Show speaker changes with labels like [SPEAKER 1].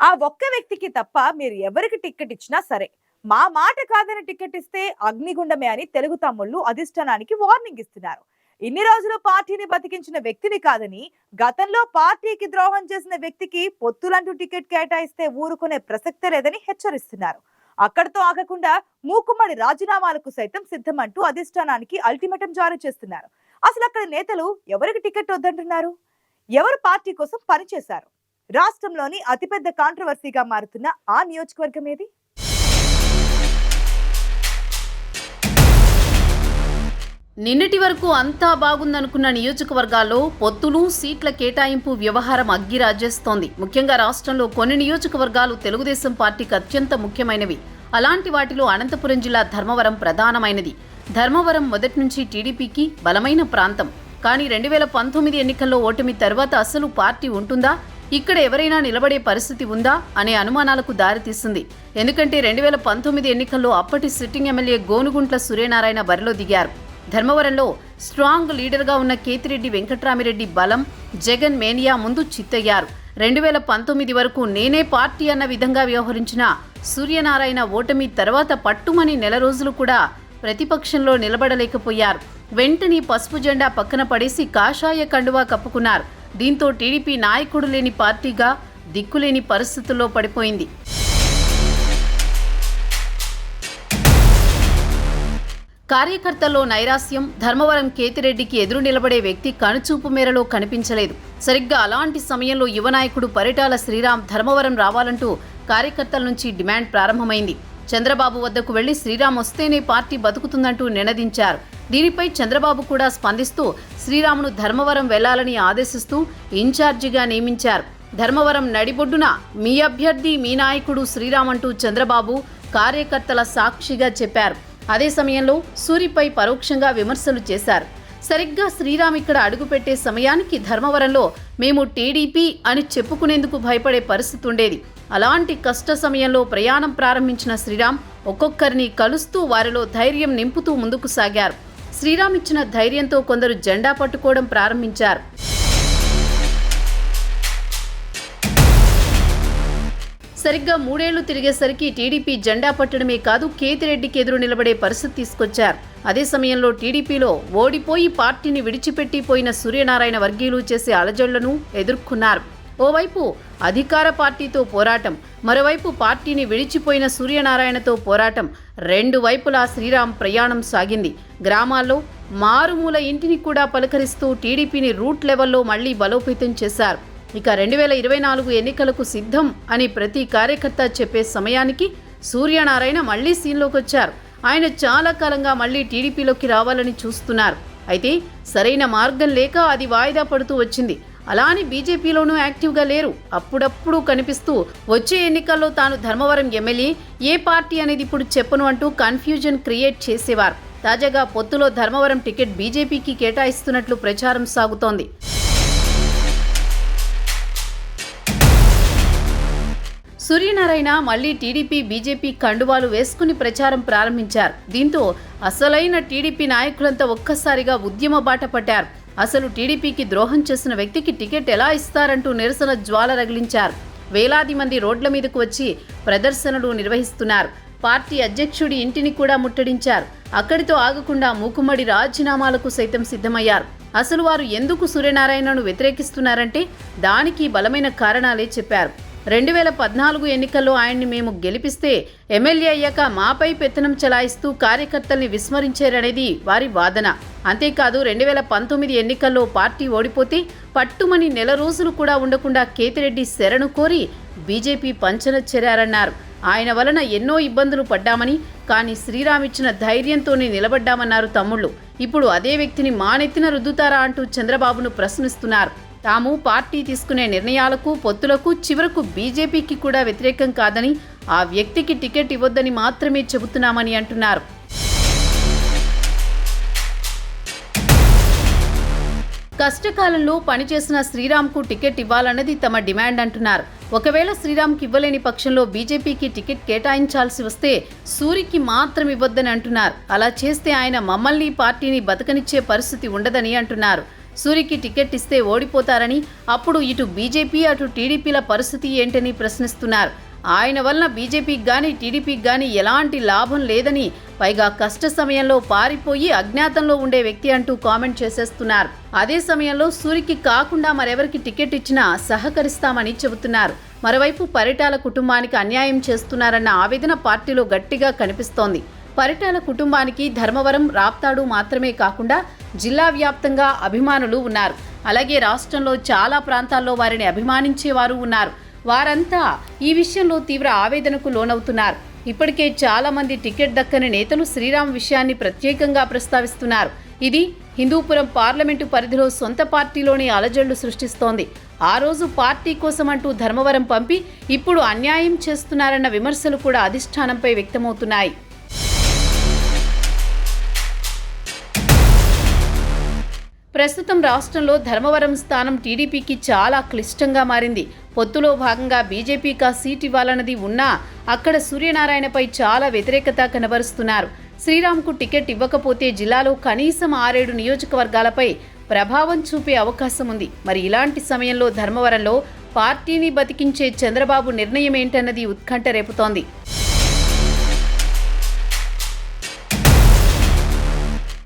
[SPEAKER 1] ఆ ఒక్క వ్యక్తికి తప్ప మీరు ఎవరికి టిక్కెట్ ఇచ్చినా సరే మా మాట కాదని టికెట్ ఇస్తే అగ్నిగుండమే అని తెలుగు తమ్ముళ్ళు అధిష్టానానికి వార్నింగ్ ఇస్తున్నారు. ఇన్ని రోజులు పార్టీని బతికించిన వ్యక్తిని కాదని గతంలో పార్టీకి ద్రోహం చేసిన వ్యక్తికి పొత్తులంటూ టికెట్ కేటాయిస్తే ఊరుకునే ప్రసక్తే లేదని హెచ్చరిస్తున్నారు. అక్కడితో ఆగకుండా మూకుమ్మడి రాజీనామాలకు సైతం సిద్ధమంటూ అధిష్టానానికి అల్టిమేటం జారీ చేస్తున్నారు. అసలు అక్కడ నేతలు ఎవరికి టికెట్ వద్దంటున్నారు? ఎవరు పార్టీ కోసం పనిచేశారు? రాష్ట్రంలోని అతిపెద్ద కాంట్రవర్సీగా మారుతున్న ఆ నియోజకవర్గం ఏది?
[SPEAKER 2] నిన్నటి వరకు అంతా బాగుందనుకున్న నియోజకవర్గాల్లో పొత్తులు సీట్ల కేటాయింపు వ్యవహారం అగ్గిరాజేస్తోంది. ముఖ్యంగా రాష్ట్రంలో కొన్ని నియోజకవర్గాలు తెలుగుదేశం పార్టీకి అత్యంత ముఖ్యమైనవి. అలాంటి వాటిలో అనంతపురం జిల్లా ధర్మవరం ప్రధానమైనది. ధర్మవరం మొదటి నుంచి టీడీపీకి బలమైన ప్రాంతం. కానీ రెండు వేల పంతొమ్మిది ఎన్నికల్లో ఓటమి తర్వాత అసలు పార్టీ ఉంటుందా? ఇక్కడ ఎవరైనా నిలబడే పరిస్థితి ఉందా అనే అనుమానాలకు దారితీస్తుంది ఎందుకంటే రెండు వేల పంతొమ్మిది ఎన్నికల్లో అప్పటి సిట్టింగ్ ఎమ్మెల్యే గోనుగుంట్ల సూర్యనారాయణ బరిలో దిగారు. ధర్మవరంలో స్ట్రాంగ్ లీడర్గా ఉన్న కేతిరెడ్డి వెంకట్రామిరెడ్డి బలం జగన్ మేనియా ముందు చిత్తయ్యారు. రెండు వేల పంతొమ్మిది వరకు నేనే పార్టీ అన్న విధంగా వ్యవహరించిన సూర్యనారాయణ ఓటమి తర్వాత పట్టుమని నెల రోజులు కూడా ప్రతిపక్షంలో నిలబడలేకపోయారు. వెంటనే పసుపు జెండా పక్కన పడేసి కాషాయ కండువా కప్పుకున్నారు. దీంతో టీడీపీ నాయకుడు లేని పార్టీగా దిక్కులేని పరిస్థితుల్లో పడిపోయింది. కార్యకర్తల్లో నైరాస్యం ధర్మవరం కేతిరెడ్డికి ఎదురు నిలబడే వ్యక్తి కనుచూపు మేరలో కనిపించలేదు. సరిగ్గా అలాంటి సమయంలో యువ నాయకుడు పరిటాల శ్రీరామ్ ధర్మవరం రావాలంటూ కార్యకర్తల నుంచి డిమాండ్ ప్రారంభమైంది. చంద్రబాబు వద్దకు వెళ్ళి శ్రీరామ్ వస్తేనే పార్టీ బతుకుతుందంటూ నినదించారు. దీనిపై చంద్రబాబు కూడా స్పందిస్తూ శ్రీరామును ధర్మవరం వెళ్ళాలని ఆదేశిస్తూ ఇన్ఛార్జిగా నియమించారు. ధర్మవరం నడిబొడ్డున మీ అభ్యర్థి మీ నాయకుడు శ్రీరామంటూ చంద్రబాబు కార్యకర్తల సాక్షిగా చెప్పారు. అదే సమయంలో సూరిపై పరోక్షంగా విమర్శలు చేశారు. సరిగ్గా శ్రీరామ్ ఇక్కడ అడుగుపెట్టే సమయానికి ధర్మవరంలో మేము టీడీపీ అని చెప్పుకునేందుకు భయపడే పరిస్థితి ఉండేది. అలాంటి కష్ట సమయంలో ప్రయాణం ప్రారంభించిన శ్రీరామ్ ఒక్కొక్కరిని కలుస్తూ వారిలో ధైర్యం నింపుతూ ముందుకు సాగారు. శ్రీరామ్ ఇచ్చిన ధైర్యంతో కొందరు జెండా పట్టుకోవడం ప్రారంభించారు. సరిగ్గా మూడేళ్ళు తిరిగేసరికి టీడీపీ జెండా పట్టడమే కాదు కేతిరెడ్డికి ఎదురు నిలబడే పరిస్థితి తీసుకొచ్చారు. అదే సమయంలో టీడీపీలో ఓడిపోయి పార్టీని విడిచిపెట్టి పోయిన సూర్యనారాయణ వర్గీయులు చేసే అలజడులను ఎదుర్కొన్నారు. ఓవైపు అధికార పార్టీతో పోరాటం మరోవైపు పార్టీని విడిచిపోయిన సూర్యనారాయణతో పోరాటం రెండు వైపులా శ్రీరామ్ ప్రయాణం సాగింది. గ్రామాల్లో మారుమూల ఇంటిని కూడా పలకరిస్తూ టీడీపీని రూట్ లెవెల్లో మళ్ళీ బలోపేతం చేశారు. ఇక రెండు వేల ఇరవై నాలుగు ఎన్నికలకు సిద్ధం అని ప్రతి కార్యకర్త చెప్పే సమయానికి సూర్యనారాయణ మళ్ళీ సీన్లోకి వచ్చారు ఆయన చాలా కాలంగా మళ్ళీ టీడీపీలోకి రావాలని చూస్తున్నారు. అయితే సరైన మార్గం లేక అది వాయిదా పడుతూ వచ్చింది. అలా అని బీజేపీలోనూ యాక్టివ్గా లేరు. అప్పుడప్పుడు కనిపిస్తూ వచ్చే ఎన్నికల్లో తాను ధర్మవరం ఎమ్మెల్యే ఏ పార్టీ అనేది ఇప్పుడు చెప్పను అంటూ కన్ఫ్యూజన్ క్రియేట్ చేసేవారు. తాజాగా పొత్తులో ధర్మవరం టికెట్ బీజేపీకి కేటాయిస్తున్నట్లు ప్రచారం సాగుతోంది. సూర్యనారాయణ మళ్ళీ టీడీపీ బీజేపీ కండువాలు వేసుకుని ప్రచారం ప్రారంభించారు. దీంతో అసలైన టీడీపీ నాయకులంతా ఒక్కసారిగా ఉద్యమ బాట పట్టారు. అసలు టీడీపీకి ద్రోహం చేసిన వ్యక్తికి టికెట్ ఎలా ఇస్తారంటూ నిరసన జ్వాల రగిలించారు. వేలాది మంది రోడ్ల మీదకు వచ్చి ప్రదర్శనలు నిర్వహిస్తున్నారు. పార్టీ అధ్యక్షుడి ఇంటిని కూడా ముట్టడించారు. అక్కడితో ఆగకుండా మూకుమ్మడి రాజీనామాలకు సైతం సిద్ధమయ్యారు. అసలు వారు ఎందుకు సూర్యనారాయణను వ్యతిరేకిస్తున్నారంటే దానికి బలమైన కారణాలే చెప్పారు. రెండు వేల పద్నాలుగు ఎన్నికల్లో ఆయన్ని మేము గెలిపిస్తే ఎమ్మెల్యే అయ్యాక మాపై పెత్తనం చెలాయిస్తూ కార్యకర్తల్ని విస్మరించారనేది వారి వాదన. అంతేకాదు రెండు వేల పంతొమ్మిది ఎన్నికల్లో పార్టీ ఓడిపోతే పట్టుమని నెల రోజులు కూడా ఉండకుండా కేతిరెడ్డి శరణు కోరి బీజేపీ పంచన చేరారన్నారు. ఆయన వలన ఎన్నో ఇబ్బందులు పడ్డామని కానీ శ్రీరామ్ ఇచ్చిన ధైర్యంతోనే నిలబడ్డామన్నారు తమ్ముళ్ళు. ఇప్పుడు అదే వ్యక్తిని మానెత్తిన రుద్దుతారా అంటూ చంద్రబాబును ప్రశ్నిస్తున్నారు. తాము పార్టీ తీసుకునే నిర్ణయాలకు పొత్తులకు చివరకు బీజేపీకి కూడా వ్యతిరేకం కాదని ఆ వ్యక్తికి టికెట్ ఇవ్వొద్దని మాత్రమే చెబుతున్నామని అంటున్నారు. కష్టకాలంలో పనిచేసిన శ్రీరామ్కు టికెట్ ఇవ్వాలన్నది తమ డిమాండ్ అంటున్నారు. ఒకవేళ శ్రీరామ్కి ఇవ్వలేని పక్షంలో బీజేపీకి టికెట్ కేటాయించాల్సి వస్తే సూరికి మాత్రం ఇవ్వద్దని అంటున్నారు. అలా చేస్తే ఆయన మమ్మల్ని పార్టీని బతకనిచ్చే పరిస్థితి ఉండదని అంటున్నారు. సూరికి టికెట్ ఇస్తే ఓడిపోతారని అప్పుడు ఇటు బీజేపీ అటు టీడీపీల పరిస్థితి ఏంటని ప్రశ్నిస్తున్నారు. ఆయన వలన బీజేపీకి కానీ టీడీపీకి కానీ ఎలాంటి లాభం లేదని పైగా కష్ట సమయంలో పారిపోయి అజ్ఞాతంలో ఉండే వ్యక్తి అంటూ కామెంట్ చేసేస్తున్నారు. అదే సమయంలో సూరికి కాకుండా మరెవరికి టికెట్ ఇచ్చినా సహకరిస్తామని చెబుతున్నారు. మరోవైపు పరిటాల కుటుంబానికి అన్యాయం చేస్తున్నారన్న ఆవేదన పార్టీలో గట్టిగా కనిపిస్తోంది. పరిటాల కుటుంబానికి ధర్మవరం రాప్తాడు మాత్రమే కాకుండా జిల్లా వ్యాప్తంగా అభిమానులు ఉన్నారు. అలాగే రాష్ట్రంలో చాలా ప్రాంతాల్లో వారిని అభిమానించేవారు ఉన్నారు. వారంతా ఈ విషయంలో తీవ్ర ఆవేదనకు లోనవుతున్నారు. ఇప్పటికే చాలామంది టికెట్ దక్కని నేతలు శ్రీరామ్ విషయాన్ని ప్రత్యేకంగా ప్రస్తావిస్తున్నారు. ఇది హిందూపురం పార్లమెంటు పరిధిలో సొంత పార్టీలోని అలజడులు సృష్టిస్తోంది. ఆ రోజు పార్టీ కోసం అంటూ ధర్మవరం పంపి ఇప్పుడు అన్యాయం చేస్తున్నారన్న విమర్శలు కూడా అధిష్టానంపై వ్యక్తమవుతున్నాయి. ప్రస్తుతం రాష్ట్రంలో ధర్మవరం స్థానం టీడీపీకి చాలా క్లిష్టంగా మారింది. పొత్తులో భాగంగా బీజేపీకి సీట్ ఇవ్వాలన్నది ఉన్నా అక్కడ సూర్యనారాయణపై చాలా వ్యతిరేకత కనబరుస్తున్నారు. శ్రీరామ్కు టికెట్ ఇవ్వకపోతే జిల్లాలో కనీసం ఆరేడు నియోజకవర్గాలపై ప్రభావం చూపే అవకాశం ఉంది. మరి ఇలాంటి సమయంలో ధర్మవరంలో పార్టీని బతికించే చంద్రబాబు నిర్ణయం ఏంటన్నది ఉత్కంఠ రేపుతోంది.